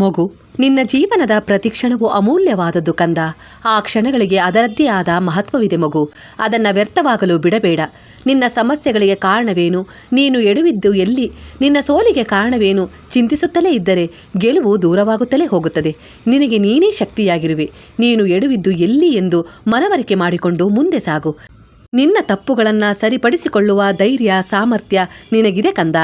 ಮಗು, ನಿನ್ನ ಜೀವನದ ಪ್ರತಿ ಕ್ಷಣವೂ ಅಮೂಲ್ಯವಾದದ್ದು ಕಂದ. ಆ ಕ್ಷಣಗಳಿಗೆ ಅದರದ್ದೇ ಆದ ಮಹತ್ವವಿದೆ ಮಗು. ಅದನ್ನು ವ್ಯರ್ಥವಾಗಲು ಬಿಡಬೇಡ. ನಿನ್ನ ಸಮಸ್ಯೆಗಳಿಗೆ ಕಾರಣವೇನು? ನೀನು ಎಡುವಿದ್ದು ಎಲ್ಲಿ? ನಿನ್ನ ಸೋಲಿಗೆ ಕಾರಣವೇನು? ಚಿಂತಿಸುತ್ತಲೇ ಇದ್ದರೆ ಗೆಲುವು ದೂರವಾಗುತ್ತಲೇ ಹೋಗುತ್ತದೆ. ನಿನಗೆ ನೀನೇ ಶಕ್ತಿಯಾಗಿರುವೆ. ನೀನು ಎಡುವಿದ್ದು ಎಲ್ಲಿ ಎಂದು ಮನವರಿಕೆ ಮಾಡಿಕೊಂಡು ಮುಂದೆ ಸಾಗು. ನಿನ್ನ ತಪ್ಪುಗಳನ್ನು ಸರಿಪಡಿಸಿಕೊಳ್ಳುವ ಧೈರ್ಯ, ಸಾಮರ್ಥ್ಯ ನಿನಗಿದೆ ಕಂದ.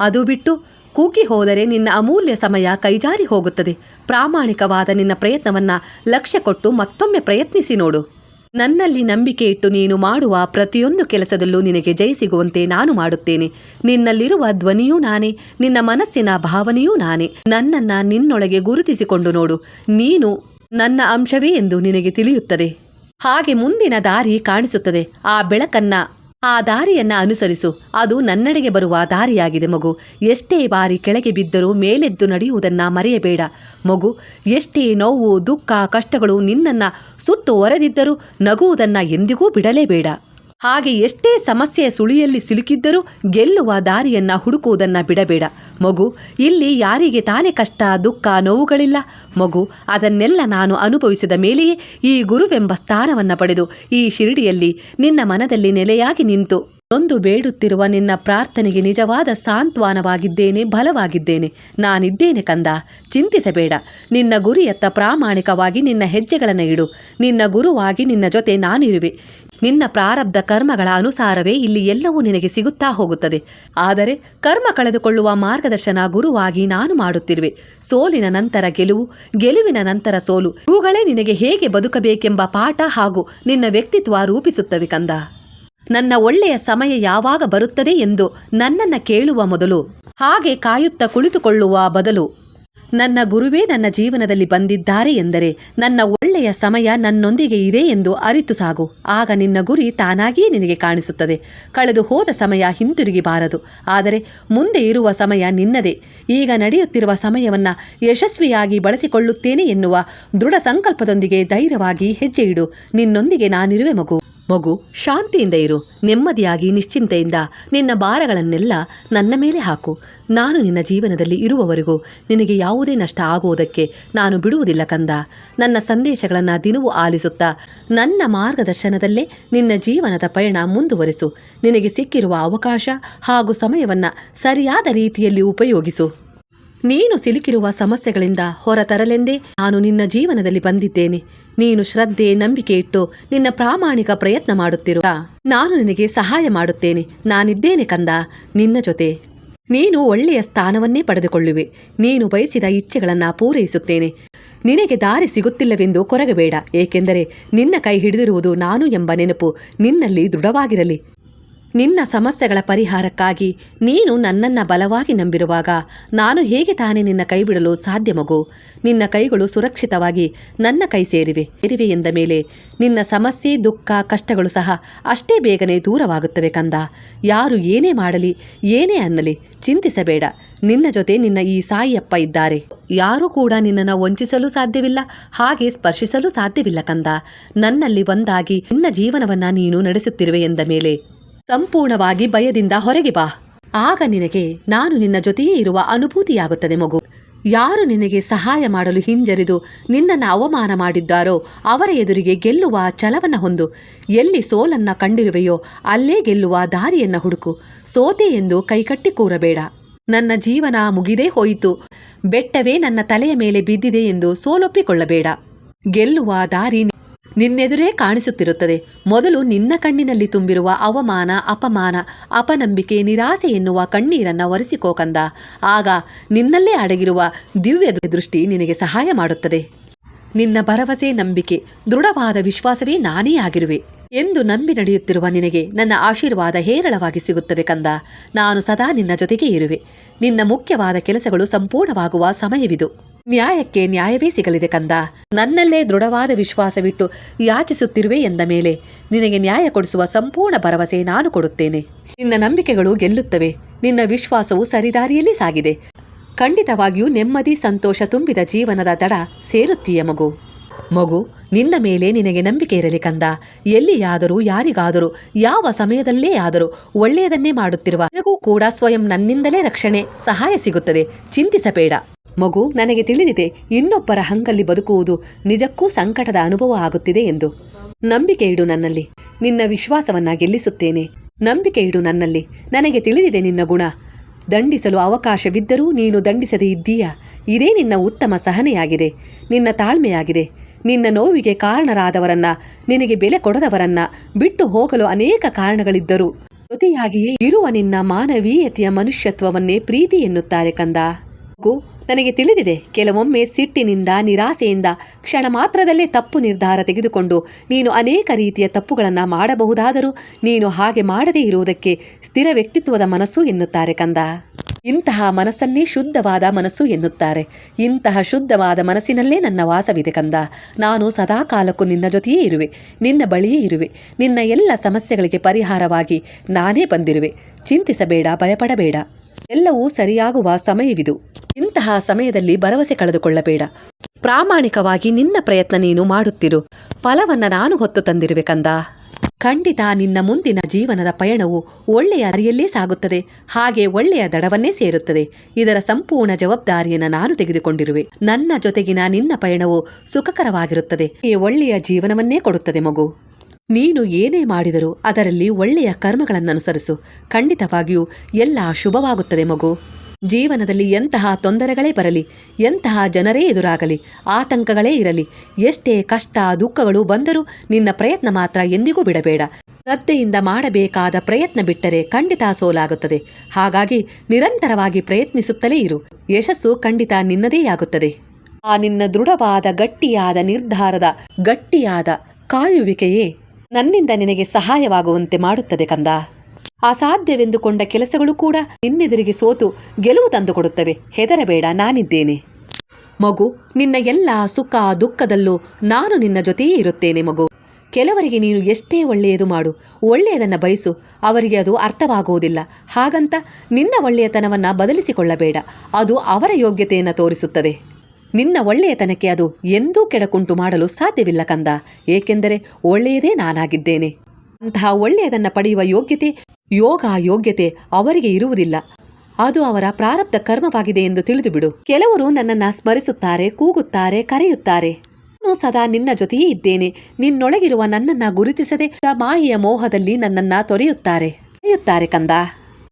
ಅದು ಬಿಟ್ಟು ಕೂಗಿ ಹೋದರೆ ನಿನ್ನ ಅಮೂಲ್ಯ ಸಮಯ ಕೈಜಾರಿ ಹೋಗುತ್ತದೆ. ಪ್ರಾಮಾಣಿಕವಾದ ನಿನ್ನ ಪ್ರಯತ್ನವನ್ನ ಲಕ್ಷ್ಯ ಕೊಟ್ಟು ಮತ್ತೊಮ್ಮೆ ಪ್ರಯತ್ನಿಸಿ ನೋಡು. ನನ್ನಲ್ಲಿ ನಂಬಿಕೆ ಇಟ್ಟು ನೀನು ಮಾಡುವ ಪ್ರತಿಯೊಂದು ಕೆಲಸದಲ್ಲೂ ನಿನಗೆ ಜಯ ಸಿಗುವಂತೆ ನಾನು ಮಾಡುತ್ತೇನೆ. ನಿನ್ನಲ್ಲಿರುವ ಧ್ವನಿಯೂ ನಾನೇ, ನಿನ್ನ ಮನಸ್ಸಿನ ಭಾವನೆಯೂ ನಾನೇ. ನನ್ನನ್ನ ನಿನ್ನೊಳಗೆ ಗುರುತಿಸಿಕೊಂಡು ನೋಡು. ನೀನು ನನ್ನ ಅಂಶವೇ ಎಂದು ನಿನಗೆ ತಿಳಿಯುತ್ತದೆ. ಹಾಗೆ ಮುಂದಿನ ದಾರಿ ಕಾಣಿಸುತ್ತದೆ. ಆ ಬೆಳಕನ್ನ ಆ ದಾರಿಯನ್ನ ಅನುಸರಿಸು. ಅದು ನನ್ನಡೆಗೆ ಬರುವ ದಾರಿಯಾಗಿದೆ ಮಗು. ಎಷ್ಟೇ ಬಾರಿ ಕೆಳಗೆ ಬಿದ್ದರೂ ಮೇಲೆದ್ದು ನಡೆಯುವುದನ್ನ ಮರೆಯಬೇಡ. ಮಗು, ಎಷ್ಟೇ ನೋವು, ದುಃಖ, ಕಷ್ಟಗಳು ನಿನ್ನನ್ನ ಸುತ್ತುವರೆದಿದ್ದರೂ ನಗುವುದನ್ನ ಎಂದಿಗೂ ಬಿಡಲೇಬೇಡ. ಹಾಗೆ ಎಷ್ಟೇ ಸಮಸ್ಯೆಯ ಸುಳಿಯಲ್ಲಿ ಸಿಲುಕಿದ್ದರೂ ಗೆಲ್ಲುವ ದಾರಿಯನ್ನ ಹುಡುಕುವುದನ್ನ ಬಿಡಬೇಡ. ಮಗು, ಇಲ್ಲಿ ಯಾರಿಗೆ ತಾನೇ ಕಷ್ಟ, ದುಃಖ, ನೋವುಗಳಿಲ್ಲ? ಮಗು, ಅದನ್ನೆಲ್ಲ ನಾನು ಅನುಭವಿಸಿದ ಮೇಲೆಯೇ ಈ ಗುರುವೆಂಬ ಸ್ಥಾನವನ್ನ ಪಡೆದು ಈ ಶಿರಡಿಯಲ್ಲಿ ನಿನ್ನ ಮನದಲ್ಲಿ ನೆಲೆಯಾಗಿ ನಿಂತು ನೊಂದು ಬೇಡುತ್ತಿರುವ ನಿನ್ನ ಪ್ರಾರ್ಥನೆಗೆ ನಿಜವಾದ ಸಾಂತ್ವನವಾಗಿದ್ದೇನೆ, ಬಲವಾಗಿದ್ದೇನೆ. ನಾನಿದ್ದೇನೆ ಕಂದ, ಚಿಂತಿಸಬೇಡ. ನಿನ್ನ ಗುರಿಯತ್ತ ಪ್ರಾಮಾಣಿಕವಾಗಿ ನಿನ್ನ ಹೆಜ್ಜೆಗಳನ್ನು ಇಡು. ನಿನ್ನ ಗುರುವಾಗಿ ನಿನ್ನ ಜೊತೆ ನಾನಿರುವೆ. ನಿನ್ನ ಪ್ರಾರಬ್ಧ ಕರ್ಮಗಳ ಅನುಸಾರವೇ ಇಲ್ಲಿ ಎಲ್ಲವೂ ನಿನಗೆ ಸಿಗುತ್ತಾ ಹೋಗುತ್ತದೆ. ಆದರೆ ಕರ್ಮ ಕಳೆದುಕೊಳ್ಳುವ ಮಾರ್ಗದರ್ಶನ ಗುರುವಾಗಿ ನಾನು ಮಾಡುತ್ತಿರುವೆ. ಸೋಲಿನ ನಂತರ ಗೆಲುವು, ಗೆಲುವಿನ ನಂತರ ಸೋಲು, ಇವುಗಳೇ ನಿನಗೆ ಹೇಗೆ ಬದುಕಬೇಕೆಂಬ ಪಾಠ ಹಾಗೂ ನಿನ್ನ ವ್ಯಕ್ತಿತ್ವ ರೂಪಿಸುತ್ತವೆ ಕಂದ. ನನ್ನ ಒಳ್ಳೆಯ ಸಮಯ ಯಾವಾಗ ಬರುತ್ತದೆ ಎಂದು ನನ್ನನ್ನು ಕೇಳುವ ಮೊದಲು, ಹಾಗೆ ಕಾಯುತ್ತಾ ಕುಳಿತುಕೊಳ್ಳುವ ಬದಲು. ನನ್ನ ಗುರುವೇ ನನ್ನ ಜೀವನದಲ್ಲಿ ಬಂದಿದ್ದಾರೆ ಎಂದರೆ ನನ್ನ ಒಳ್ಳೆಯ ಸಮಯ ನನ್ನೊಂದಿಗೆ ಇದೆ ಎಂದು ಅರಿತು ಸಾಗು. ಆಗ ನಿನ್ನ ಗುರಿ ತಾನಾಗಿಯೇ ನಿನಗೆ ಕಾಣಿಸುತ್ತದೆ. ಕಳೆದು ಹೋದ ಸಮಯ ಹಿಂತಿರುಗಿ ಬಾರದು. ಆದರೆ ಮುಂದೆ ಇರುವ ಸಮಯ ನಿನ್ನದೇ. ಈಗ ನಡೆಯುತ್ತಿರುವ ಸಮಯವನ್ನು ಯಶಸ್ವಿಯಾಗಿ ಬಳಸಿಕೊಳ್ಳುತ್ತೇನೆ ಎನ್ನುವ ದೃಢ ಸಂಕಲ್ಪದೊಂದಿಗೆ ಧೈರ್ಯವಾಗಿ ಹೆಜ್ಜೆ ಇಡು. ನಿನ್ನೊಂದಿಗೆ ನಾನಿರುವೆ ಮಗು. ಮಗು, ಶಾಂತಿಯಿಂದ ಇರು. ನೆಮ್ಮದಿಯಾಗಿ, ನಿಶ್ಚಿಂತೆಯಿಂದ ನಿನ್ನ ಭಾರಗಳನ್ನೆಲ್ಲ ನನ್ನ ಮೇಲೆ ಹಾಕು. ನಾನು ನಿನ್ನ ಜೀವನದಲ್ಲಿ ಇರುವವರೆಗೂ ನಿನಗೆ ಯಾವುದೇ ನಷ್ಟ ಆಗುವುದಕ್ಕೆ ನಾನು ಬಿಡುವುದಿಲ್ಲ ಕಂದ. ನನ್ನ ಸಂದೇಶಗಳನ್ನು ದಿನವೂ ಆಲಿಸುತ್ತಾ, ನನ್ನ ಮಾರ್ಗದರ್ಶನದಲ್ಲೇ ನಿನ್ನ ಜೀವನದ ಪಯಣ ಮುಂದುವರಿಸು. ನಿನಗೆ ಸಿಕ್ಕಿರುವ ಅವಕಾಶ ಹಾಗೂ ಸಮಯವನ್ನು ಸರಿಯಾದ ರೀತಿಯಲ್ಲಿ ಉಪಯೋಗಿಸು. ನೀನು ಸಿಲುಕಿರುವ ಸಮಸ್ಯೆಗಳಿಂದ ಹೊರತರಲೆಂದೇ ನಾನು ನಿನ್ನ ಜೀವನದಲ್ಲಿ ಬಂದಿದ್ದೇನೆ. ನೀನು ಶ್ರದ್ಧೆ, ನಂಬಿಕೆ ಇಟ್ಟು ನಿನ್ನ ಪ್ರಾಮಾಣಿಕ ಪ್ರಯತ್ನ ಮಾಡುತ್ತಿರುವ ನಾನು ನಿನಗೆ ಸಹಾಯ ಮಾಡುತ್ತೇನೆ. ನಾನಿದ್ದೇನೆ ಕಂದ, ನಿನ್ನ ಜೊತೆ. ನೀನು ಒಳ್ಳೆಯ ಸ್ಥಾನವನ್ನೇ ಪಡೆದುಕೊಳ್ಳುವೆ. ನೀನು ಬಯಸಿದ ಇಚ್ಛೆಗಳನ್ನು ಪೂರೈಸುತ್ತೇನೆ. ನಿನಗೆ ದಾರಿ ಸಿಗುತ್ತಿಲ್ಲವೆಂದು ಕೊರಗಬೇಡ. ಏಕೆಂದರೆ ನಿನ್ನ ಕೈ ಹಿಡಿದಿರುವುದು ನಾನು ಎಂಬ ನೆನಪು ನಿನ್ನಲ್ಲಿ ದೃಢವಾಗಿರಲಿ. ನಿನ್ನ ಸಮಸ್ಯೆಗಳ ಪರಿಹಾರಕ್ಕಾಗಿ ನೀನು ನನ್ನನ್ನು ಬಲವಾಗಿ ನಂಬಿರುವಾಗ ನಾನು ಹೇಗೆ ತಾನೇ ನಿನ್ನ ಕೈ ಬಿಡಲು ಸಾಧ್ಯ ಮಗು? ನಿನ್ನ ಕೈಗಳು ಸುರಕ್ಷಿತವಾಗಿ ನನ್ನ ಕೈ ಸೇರಿವೆ. ಸೇರಿವೆ ಎಂದ ಮೇಲೆ ನಿನ್ನ ಸಮಸ್ಯೆ, ದುಃಖ, ಕಷ್ಟಗಳು ಸಹ ಅಷ್ಟೇ ಬೇಗನೆ ದೂರವಾಗುತ್ತವೆ ಕಂದ. ಯಾರು ಏನೇ ಮಾಡಲಿ, ಏನೇ ಅನ್ನಲಿ ಚಿಂತಿಸಬೇಡ. ನಿನ್ನ ಜೊತೆ ನಿನ್ನ ಈ ಸಾಯಿಯಪ್ಪ ಇದ್ದಾರೆ. ಯಾರೂ ಕೂಡ ನಿನ್ನನ್ನು ವಂಚಿಸಲು ಸಾಧ್ಯವಿಲ್ಲ, ಹಾಗೆ ಸ್ಪರ್ಶಿಸಲು ಸಾಧ್ಯವಿಲ್ಲ ಕಂದ. ನನ್ನಲ್ಲಿ ಒಂದಾಗಿ ನಿನ್ನ ಜೀವನವನ್ನ ನೀನು ನಡೆಸುತ್ತಿರುವೆ ಎಂದ ಮೇಲೆ ಸಂಪೂರ್ಣವಾಗಿ ಭಯದಿಂದ ಹೊರಗೆ ಬಾ. ಆಗ ನಿನಗೆ ನಾನು ನಿನ್ನ ಜೊತೆಯೇ ಇರುವ ಅನುಭೂತಿಯಾಗುತ್ತದೆ ಮಗು. ಯಾರು ನಿನಗೆ ಸಹಾಯ ಮಾಡಲು ಹಿಂಜರಿದು ನಿನ್ನನ್ನು ಅವಮಾನ ಮಾಡಿದ್ದಾರೋ ಅವರ ಎದುರಿಗೆ ಗೆಲ್ಲುವ ಛಲವನ್ನು ಹೊಂದು. ಎಲ್ಲಿ ಸೋಲನ್ನ ಕಂಡಿರುವೆಯೋ ಅಲ್ಲೇ ಗೆಲ್ಲುವ ದಾರಿಯನ್ನ ಹುಡುಕು. ಸೋತೆ ಎಂದು ಕೈಕಟ್ಟಿ ಕೂರಬೇಡ. ನನ್ನ ಜೀವನ ಮುಗಿದೇ ಹೋಯಿತು. ಬೆಟ್ಟವೇ ನನ್ನ ತಲೆಯ ಮೇಲೆ ಬಿದ್ದಿದೆ ಎಂದು ಸೋಲೊಪ್ಪಿಕೊಳ್ಳಬೇಡ. ಗೆಲ್ಲುವ ದಾರಿ ನಿನ್ನೆದುರೇ ಕಾಣಿಸುತ್ತಿರುತ್ತದೆ. ಮೊದಲು ನಿನ್ನ ಕಣ್ಣಿನಲ್ಲಿ ತುಂಬಿರುವ ಅವಮಾನ, ಅಪಮಾನ, ಅಪನಂಬಿಕೆ, ನಿರಾಸೆ ಎನ್ನುವ ಕಣ್ಣೀರನ್ನ ಒರೆಸಿಕೋ ಕಂದ. ಆಗ ನಿನ್ನಲ್ಲೇ ಅಡಗಿರುವ ದಿವ್ಯ ದೃಷ್ಟಿ ನಿನಗೆ ಸಹಾಯ ಮಾಡುತ್ತದೆ. ನಿನ್ನ ಭರವಸೆ, ನಂಬಿಕೆ, ದೃಢವಾದ ವಿಶ್ವಾಸವೇ ನಾನೇ ಆಗಿರುವೆ. ಎಂದು ನಂಬಿ ನಡೆಯುತ್ತಿರುವ ನಿನಗೆ ನನ್ನ ಆಶೀರ್ವಾದ ಹೇರಳವಾಗಿ ಸಿಗುತ್ತವೆ ಕಂದ. ನಾನು ಸದಾ ನಿನ್ನ ಜೊತೆಗೆ ಇರುವೆ. ನಿನ್ನ ಮುಖ್ಯವಾದ ಕೆಲಸಗಳು ಸಂಪೂರ್ಣವಾಗುವ ಸಮಯವಿದು. ನ್ಯಾಯಕ್ಕೆ ನ್ಯಾಯವೇ ಸಿಗಲಿದೆ ಕಂದ. ನನ್ನಲ್ಲೇ ದೃಢವಾದ ವಿಶ್ವಾಸವಿಟ್ಟು ಯಾಚಿಸುತ್ತಿರುವೆ ಎಂದ ಮೇಲೆ ನಿನಗೆ ನ್ಯಾಯ ಕೊಡಿಸುವ ಸಂಪೂರ್ಣ ಭರವಸೆ ನಾನು ಕೊಡುತ್ತೇನೆ. ನಿನ್ನ ನಂಬಿಕೆಗಳು ಗೆಲ್ಲುತ್ತವೆ. ನಿನ್ನ ವಿಶ್ವಾಸವು ಸರಿದಾರಿಯಲ್ಲಿ ಸಾಗಿದೆ. ಖಂಡಿತವಾಗಿಯೂ ನೆಮ್ಮದಿ, ಸಂತೋಷ ತುಂಬಿದ ಜೀವನದ ದಡ ಸೇರುತ್ತೀಯ ಮಗು. ಮಗು, ನಿನ್ನ ಮೇಲೆ ನಿನಗೆ ನಂಬಿಕೆ ಇರಲಿ ಕಂದ. ಎಲ್ಲಿಯಾದರೂ, ಯಾರಿಗಾದರೂ, ಯಾವ ಸಮಯದಲ್ಲೇ ಆದರೂ ಒಳ್ಳೆಯದನ್ನೇ ಮಾಡುತ್ತಿರುವ ನಿನಗೂ ಕೂಡ ಸ್ವಯಂ ನನ್ನಿಂದಲೇ ರಕ್ಷಣೆ, ಸಹಾಯ ಸಿಗುತ್ತದೆ. ಚಿಂತಿಸಬೇಡ. ಮಗು, ನನಗೆ ತಿಳಿದಿದೆ, ಇನ್ನೊಬ್ಬರ ಹಂಗಲ್ಲಿ ಬದುಕುವುದು ನಿಜಕ್ಕೂ ಸಂಕಟದ ಅನುಭವ ಆಗುತ್ತಿದೆ ಎಂದು. ನಂಬಿಕೆ ಇಡು ನನ್ನಲ್ಲಿ, ನಿನ್ನ ವಿಶ್ವಾಸವನ್ನ ಗೆಲ್ಲಿಸುತ್ತೇನೆ. ನಂಬಿಕೆ ಇಡು ನನ್ನಲ್ಲಿ, ನನಗೆ ತಿಳಿದಿದೆ ನಿನ್ನ ಗುಣ. ದಂಡಿಸಲು ಅವಕಾಶವಿದ್ದರೂ ನೀನು ದಂಡಿಸದೇ ಇದ್ದೀಯಾ? ಇದೇ ನಿನ್ನ ಉತ್ತಮ ಸಹನೆಯಾಗಿದೆ, ನಿನ್ನ ತಾಳ್ಮೆಯಾಗಿದೆ. ನಿನ್ನ ನೋವಿಗೆ ಕಾರಣರಾದವರನ್ನ, ನಿನಗೆ ಬೆಲೆ ಕೊಡದವರನ್ನ ಬಿಟ್ಟು ಹೋಗಲು ಅನೇಕ ಕಾರಣಗಳಿದ್ದರು. ಜೊತೆಯಾಗಿಯೇ ಇರುವ ನಿನ್ನ ಮಾನವೀಯತೆಯ ಮನುಷ್ಯತ್ವವನ್ನೇ ಪ್ರೀತಿ ಎನ್ನುತ್ತಾರೆ ಕಂದ. ನನಗೆ ತಿಳಿದಿದೆ, ಕೆಲವೊಮ್ಮೆ ಸಿಟ್ಟಿನಿಂದ, ನಿರಾಸೆಯಿಂದ, ಕ್ಷಣ ಮಾತ್ರದಲ್ಲೇ ತಪ್ಪು ನಿರ್ಧಾರ ತೆಗೆದುಕೊಂಡು, ನೀನು ಅನೇಕ ರೀತಿಯ ತಪ್ಪುಗಳನ್ನು ಮಾಡಬಹುದಾದರೂ, ನೀನು ಹಾಗೆ ಮಾಡದೇ ಇರುವುದಕ್ಕೆ ಸ್ಥಿರ ವ್ಯಕ್ತಿತ್ವದ ಮನಸ್ಸು ಎನ್ನುತ್ತಾರೆ ಕಂದ. ಇಂತಹ ಮನಸ್ಸನ್ನೇ ಶುದ್ಧವಾದ ಮನಸ್ಸು ಎನ್ನುತ್ತಾರೆ. ಇಂತಹ ಶುದ್ಧವಾದ ಮನಸ್ಸಿನಲ್ಲೇ ನನ್ನ ವಾಸವಿದೆ ಕಂದ. ನಾನು ಸದಾ ಕಾಲಕ್ಕೂ ನಿನ್ನ ಜೊತೆಯೇ ಇರುವೆ, ನಿನ್ನ ಬಳಿಯೇ ಇರುವೆ. ನಿನ್ನ ಎಲ್ಲ ಸಮಸ್ಯೆಗಳಿಗೆ ಪರಿಹಾರವಾಗಿ ನಾನೇ ಬಂದಿರುವೆ. ಚಿಂತಿಸಬೇಡ, ಭಯಪಡಬೇಡ. ಎಲ್ಲವೂ ಸರಿಯಾಗುವ ಸಮಯವಿದು. ಇಂತಹ ಸಮಯದಲ್ಲಿ ಭರವಸೆ ಕಳೆದುಕೊಳ್ಳಬೇಡ. ಪ್ರಾಮಾಣಿಕವಾಗಿ ನಿನ್ನ ಪ್ರಯತ್ನ ನೀನು ಮಾಡುತ್ತಿರು. ಫಲವನ್ನ ನಾನು ಹೊತ್ತು ತಂದಿರುವೆ ಕಂದ. ಖಂಡಿತ ನಿನ್ನ ಮುಂದಿನ ಜೀವನದ ಪಯಣವು ಒಳ್ಳೆಯ ಅರಿಯಲ್ಲೇ ಸಾಗುತ್ತದೆ. ಹಾಗೆ ಒಳ್ಳೆಯ ದಡವನ್ನೇ ಸೇರುತ್ತದೆ. ಇದರ ಸಂಪೂರ್ಣ ಜವಾಬ್ದಾರಿಯನ್ನು ನಾನು ತೆಗೆದುಕೊಂಡಿರುವೆ. ನನ್ನ ಜೊತೆಗಿನ ನಿನ್ನ ಪಯಣವು ಸುಖಕರವಾಗಿರುತ್ತದೆ. ಈ ಒಳ್ಳೆಯ ಜೀವನವನ್ನೇ ಕೊಡುತ್ತದೆ ಮಗು. ನೀನು ಏನೇ ಮಾಡಿದರೂ ಅದರಲ್ಲಿ ಒಳ್ಳೆಯ ಕರ್ಮಗಳನ್ನನುಸರಿಸು. ಖಂಡಿತವಾಗಿಯೂ ಎಲ್ಲ ಶುಭವಾಗುತ್ತದೆ ಮಗು. ಜೀವನದಲ್ಲಿ ಎಂತಹ ತೊಂದರೆಗಳೇ ಬರಲಿ, ಎಂತಹ ಜನರೇ ಎದುರಾಗಲಿ, ಆತಂಕಗಳೇ ಇರಲಿ, ಎಷ್ಟೇ ಕಷ್ಟ, ದುಃಖಗಳು ಬಂದರೂ ನಿನ್ನ ಪ್ರಯತ್ನ ಮಾತ್ರ ಎಂದಿಗೂ ಬಿಡಬೇಡ. ಶ್ರದ್ಧೆಯಿಂದ ಮಾಡಬೇಕಾದ ಪ್ರಯತ್ನ ಬಿಟ್ಟರೆ ಖಂಡಿತ ಸೋಲಾಗುತ್ತದೆ. ಹಾಗಾಗಿ ನಿರಂತರವಾಗಿ ಪ್ರಯತ್ನಿಸುತ್ತಲೇ ಇರು. ಯಶಸ್ಸು ಖಂಡಿತ ನಿನ್ನದೇ ಆಗುತ್ತದೆ. ಆ ನಿನ್ನ ದೃಢವಾದ, ಗಟ್ಟಿಯಾದ ನಿರ್ಧಾರದ, ಗಟ್ಟಿಯಾದ ಕಾಯುವಿಕೆಯೇ ನನ್ನಿಂದ ನಿನಗೆ ಸಹಾಯವಾಗುವಂತೆ ಮಾಡುತ್ತದೆ ಕಂದ. ಅಸಾಧ್ಯವೆಂದುಕೊಂಡ ಕೆಲಸಗಳು ಕೂಡ ನಿನ್ನೆದುರಿಗೆ ಸೋತು ಗೆಲುವು ತಂದುಕೊಡುತ್ತವೆ. ಹೆದರಬೇಡ, ನಾನಿದ್ದೇನೆ. ಮಗು, ನಿನ್ನ ಎಲ್ಲ ಸುಖ ದುಃಖದಲ್ಲೂ ನಾನು ನಿನ್ನ ಜೊತೆಯೇ ಇರುತ್ತೇನೆ ಮಗು. ಕೆಲವರಿಗೆ ನೀನು ಎಷ್ಟೇ ಒಳ್ಳೆಯದು ಮಾಡು, ಒಳ್ಳೆಯದನ್ನು ಬಯಸು, ಅವರಿಗೆ ಅದು ಅರ್ಥವಾಗುವುದಿಲ್ಲ. ಹಾಗಂತ ನಿನ್ನ ಒಳ್ಳೆಯತನವನ್ನು ಬದಲಿಸಿಕೊಳ್ಳಬೇಡ, ಅದು ಅವರ ಯೋಗ್ಯತೆಯನ್ನು ತೋರಿಸುತ್ತದೆ. ನಿನ್ನ ಒಳ್ಳೆಯತನಕ್ಕೆ ಅದು ಎಂದೂ ಕೆಡಕುಂಟು ಮಾಡಲು ಸಾಧ್ಯವಿಲ್ಲ ಕಂದ. ಏಕೆಂದರೆ ಒಳ್ಳೆಯದೇ ನಾನಾಗಿದ್ದೇನೆ. ಅಂತಹ ಒಳ್ಳೆಯದನ್ನು ಪಡೆಯುವ ಯೋಗ್ಯತೆ ಯೋಗ ಯೋಗ್ಯತೆ ಅವರಿಗೆ ಇರುವುದಿಲ್ಲ. ಅದು ಅವರ ಪ್ರಾರಬ್ಧ ಕರ್ಮವಾಗಿದೆ ಎಂದು ತಿಳಿದುಬಿಡು. ಕೆಲವರು ನನ್ನನ್ನ ಸ್ಮರಿಸುತ್ತಾರೆ, ಕೂಗುತ್ತಾರೆ, ಕರೆಯುತ್ತಾರೆ. ನಾನು ಸದಾ ನಿನ್ನ ಜೊತೆಯೇ ಇದ್ದೇನೆ. ನಿನ್ನೊಳಗಿರುವ ನನ್ನನ್ನ ಗುರುತಿಸದೆ ಮಾಯೆಯ ಮೋಹದಲ್ಲಿ ನನ್ನನ್ನ ತೊರೆಯುತ್ತಾರೆ. ತೊರೆಯುತ್ತಾರೆ ಕಂದ.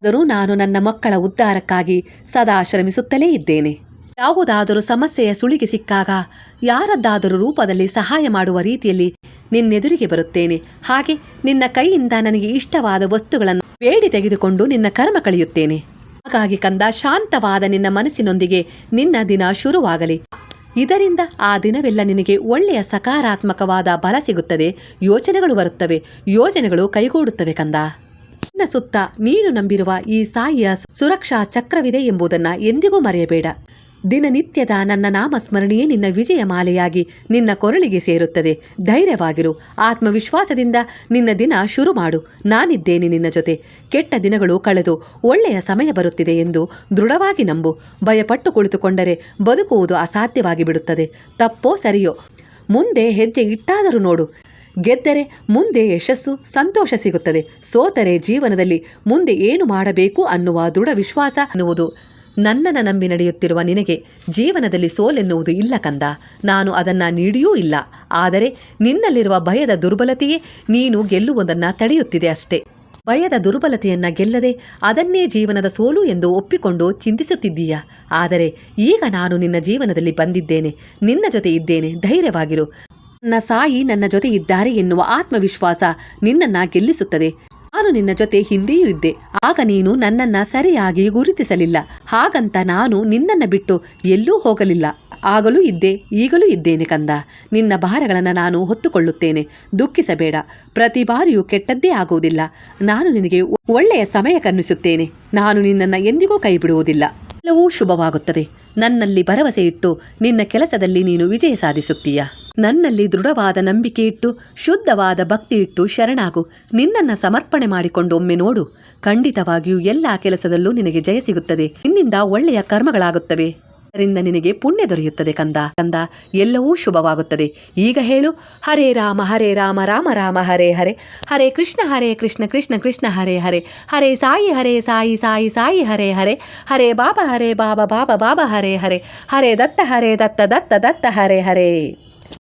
ಆದರೂ ನಾನು ನನ್ನ ಮಕ್ಕಳ ಉದ್ಧಾರಕ್ಕಾಗಿ ಸದಾ ಶ್ರಮಿಸುತ್ತಲೇ ಇದ್ದೇನೆ. ಯಾವುದಾದರೂ ಸಮಸ್ಯೆಯ ಸುಳಿಗೆ ಸಿಕ್ಕಾಗ ಯಾರದ್ದಾದರೂ ರೂಪದಲ್ಲಿ ಸಹಾಯ ಮಾಡುವ ರೀತಿಯಲ್ಲಿ ನಿನ್ನೆದುರಿಗೆ ಬರುತ್ತೇನೆ. ಹಾಗೆ ನಿನ್ನ ಕೈಯಿಂದ ನನಗೆ ಇಷ್ಟವಾದ ವಸ್ತುಗಳನ್ನು ಬೇಡಿ ತೆಗೆದುಕೊಂಡು ನಿನ್ನ ಕರ್ಮ ಕಳೆಯುತ್ತೇನೆ. ಹಾಗಾಗಿ ಕಂದ, ಶಾಂತವಾದ ನಿನ್ನ ಮನಸ್ಸಿನೊಂದಿಗೆ ನಿನ್ನ ದಿನ ಶುರುವಾಗಲಿ. ಇದರಿಂದ ಆ ದಿನವೆಲ್ಲ ನಿನಗೆ ಒಳ್ಳೆಯ ಸಕಾರಾತ್ಮಕವಾದ ಬಲ ಸಿಗುತ್ತದೆ. ಯೋಚನೆಗಳು ಬರುತ್ತವೆ. ಯೋಜನೆಗಳು ಕೈಗೂಡುತ್ತವೆ ಕಂದ. ನಿನ್ನ ಸುತ್ತ ನೀನು ನಂಬಿರುವ ಈ ಸಾಯಿಯ ಸುರಕ್ಷಾ ಚಕ್ರವಿದೆ ಎಂಬುದನ್ನು ಎಂದಿಗೂ ಮರೆಯಬೇಡ. ದಿನನಿತ್ಯದ ನನ್ನ ನಾಮಸ್ಮರಣೆಯೇ ನಿನ್ನ ವಿಜಯ ಮಾಲೆಯಾಗಿ ನಿನ್ನ ಕೊರಳಿಗೆ ಸೇರುತ್ತದೆ. ಧೈರ್ಯವಾಗಿರು. ಆತ್ಮವಿಶ್ವಾಸದಿಂದ ನಿನ್ನ ದಿನ ಶುರು ಮಾಡು ನಾನಿದ್ದೇನೆ ನಿನ್ನ ಜೊತೆ. ಕೆಟ್ಟ ದಿನಗಳು ಕಳೆದು ಒಳ್ಳೆಯ ಸಮಯ ಬರುತ್ತಿದೆ ಎಂದು ದೃಢವಾಗಿ ನಂಬು. ಭಯಪಟ್ಟು ಕುಳಿತುಕೊಂಡರೆ ಬದುಕುವುದು ಅಸಾಧ್ಯವಾಗಿ ಬಿಡುತ್ತದೆ. ತಪ್ಪೋ ಸರಿಯೋ? ಮುಂದೆ ಹೆಜ್ಜೆ ಇಟ್ಟಾದರೂ ನೋಡು. ಗೆದ್ದರೆ ಮುಂದೆ ಯಶಸ್ಸು, ಸಂತೋಷ ಸಿಗುತ್ತದೆ. ಸೋತರೆ ಜೀವನದಲ್ಲಿ ಮುಂದೆ ಏನು ಮಾಡಬೇಕು ಅನ್ನುವ ದೃಢ ವಿಶ್ವಾಸ ಅನ್ನುವುದು ನನ್ನನ್ನು ನಂಬಿ ನಡೆಯುತ್ತಿರುವ ನಿನಗೆ ಜೀವನದಲ್ಲಿ ಸೋಲೆನ್ನುವುದು ಇಲ್ಲ ಕಂದ. ನಾನು ಅದನ್ನು ನೀಡಿಯೂ ಇಲ್ಲ. ಆದರೆ ನಿನ್ನಲ್ಲಿರುವ ಭಯದ ದುರ್ಬಲತೆಯೇ ನೀನು ಗೆಲ್ಲುವುದನ್ನು ತಡೆಯುತ್ತಿದೆ ಅಷ್ಟೇ. ಭಯದ ದುರ್ಬಲತೆಯನ್ನ ಗೆಲ್ಲದೆ ಅದನ್ನೇ ಜೀವನದ ಸೋಲು ಎಂದು ಒಪ್ಪಿಕೊಂಡು ಚಿಂತಿಸುತ್ತಿದ್ದೀಯ? ಆದರೆ ಈಗ ನಾನು ನಿನ್ನ ಜೀವನದಲ್ಲಿ ಬಂದಿದ್ದೇನೆ. ನಿನ್ನ ಜೊತೆ ಇದ್ದೇನೆ. ಧೈರ್ಯವಾಗಿರು. ನನ್ನ ಸಾಯಿ ನನ್ನ ಜೊತೆ ಇದ್ದಾರೆ ಎನ್ನುವ ಆತ್ಮವಿಶ್ವಾಸ ನಿನ್ನನ್ನ ಗೆಲ್ಲಿಸುತ್ತದೆ. ನಾನು ನಿನ್ನ ಜೊತೆ ಹಿಂದೆಯೂ ಇದ್ದೆ. ಆಗ ನೀನು ನನ್ನನ್ನ ಸರಿಯಾಗಿ ಗುರುತಿಸಲಿಲ್ಲ. ಹಾಗಂತ ನಾನು ನಿನ್ನನ್ನ ಬಿಟ್ಟು ಎಲ್ಲೂ ಹೋಗಲಿಲ್ಲ. ಆಗಲೂ ಇದ್ದೆ, ಈಗಲೂ ಇದ್ದೇನೆ ಕಂದ. ನಿನ್ನ ಭಾರಗಳನ್ನು ನಾನು ಹೊತ್ತುಕೊಳ್ಳುತ್ತೇನೆ. ದುಃಖಿಸಬೇಡ. ಪ್ರತಿ ಬಾರಿಯೂ ಕೆಟ್ಟದ್ದೇ ಆಗುವುದಿಲ್ಲ. ನಾನು ನಿನಗೆ ಒಳ್ಳೆಯ ಸಮಯ ಕನ್ನಿಸುತ್ತೇನೆ. ನಾನು ನಿನ್ನನ್ನು ಎಂದಿಗೂ ಕೈಬಿಡುವುದಿಲ್ಲ. ಎಲ್ಲವೂ ಶುಭವಾಗುತ್ತದೆ. ನನ್ನಲ್ಲಿ ಭರವಸೆ ಇಟ್ಟು ನಿನ್ನ ಕೆಲಸದಲ್ಲಿ ನೀನು ವಿಜಯ ಸಾಧಿಸುತ್ತೀಯ? ನನ್ನಲ್ಲಿ ದೃಢವಾದ ನಂಬಿಕೆ ಇಟ್ಟು, ಶುದ್ಧವಾದ ಭಕ್ತಿ ಇಟ್ಟು ಶರಣಾಗು. ನಿನ್ನನ್ನು ಸಮರ್ಪಣೆ ಮಾಡಿಕೊಂಡು ಒಮ್ಮೆ ನೋಡು. ಖಂಡಿತವಾಗಿಯೂ ಎಲ್ಲ ಕೆಲಸದಲ್ಲೂ ನಿನಗೆ ಜಯ ಸಿಗುತ್ತದೆ. ನಿನ್ನಿಂದ ಒಳ್ಳೆಯ ಕರ್ಮಗಳಾಗುತ್ತವೆ. ಅದರಿಂದ ನಿನಗೆ ಪುಣ್ಯ ದೊರೆಯುತ್ತದೆ ಕಂದ. ಕಂದ, ಎಲ್ಲವೂ ಶುಭವಾಗುತ್ತದೆ. ಈಗ ಹೇಳು. ಹರೇ ರಾಮ ಹರೇ ರಾಮ ರಾಮ ರಾಮ, ಹರೇ ಹರೇ. ಹರೇ ಕೃಷ್ಣ ಹರೇ ಕೃಷ್ಣ ಕೃಷ್ಣ ಕೃಷ್ಣ, ಹರೇ ಹರೇ. ಹರೇ ಸಾಯಿ ಹರೇ ಸಾಯಿ ಸಾಯಿ ಸಾಯಿ, ಹರೇ ಹರೇ. ಹರೇ ಬಾಬಾ ಹರೇ ಬಾಬಾ ಬಾಬಾ ಬಾಬಾ, ಹರೇ ಹರೇ. ಹರೇ ದತ್ತ ಹರೇ ದತ್ತ ದತ್ತ ದತ್ತ, ಹರೇ ಹರೇ.